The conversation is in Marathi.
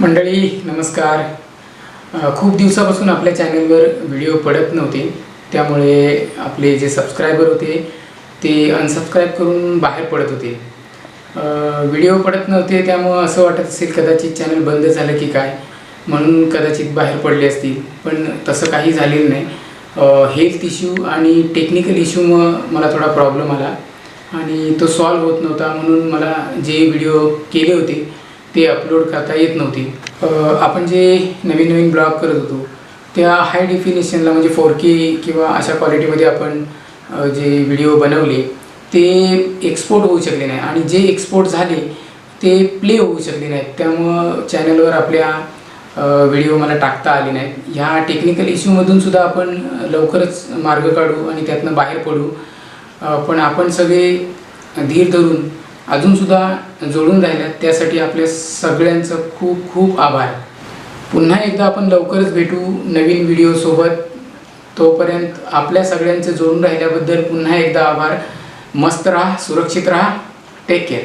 मंडळी नमस्कार. खूप दिवसापासून आपल्या चॅनलवर व्हिडिओ पडत नव्हते. त्यामुळे आपले जे सबस्क्रायबर होते ते अनसबस्क्राईब करून बाहेर पडत होते. व्हिडिओ पडत नव्हते त्यामुळं असं वाटत असेल कदाचित चॅनल बंद झालं की काय? म्हणून कदाचित बाहेर पडले असतील. पण तसं काही झालेलं नाही. हेल्थ इश्यू आणि टेक्निकल इश्यूमुळं मला थोडा प्रॉब्लेम आला. आणि तो सॉल्व होत नव्हता म्हणून मला जे व्हिडिओ केले होते ते अपलोड करता येत नव्हती. आपण जे नवीन नवीन ब्लॉग करत होतो त्या हाय डेफिनेशनला म्हणजे फोर के किंवा अशा क्वालिटीमध्ये आपण जे व्हिडिओ बनवले ते एक्सपोर्ट होऊ शकले नाही. आणि जे एक्सपोर्ट झाले ते प्ले होऊ शकले नाहीत त्यामुळं चॅनलवर आपल्या व्हिडिओ मला टाकता आले नाहीत ह्या टेक्निकल इश्यूमधून सुद्धा आपण लवकरच मार्ग काढू आणि त्यातनं बाहेर पडू. पण आपण सगळे धीर धरून अजूनसुद्धा जोडून राहिल्यात. त्यासाठी आपल्या सगळ्यांचं खूप खूप आभार. पुन्हा एकदा आपण लवकरच भेटू नवीन व्हिडिओसोबत तोपर्यंत आपल्या सगळ्यांचं जोडून राहिल्याबद्दल पुन्हा एकदा आभार. मस्त राहा सुरक्षित राहा. Take care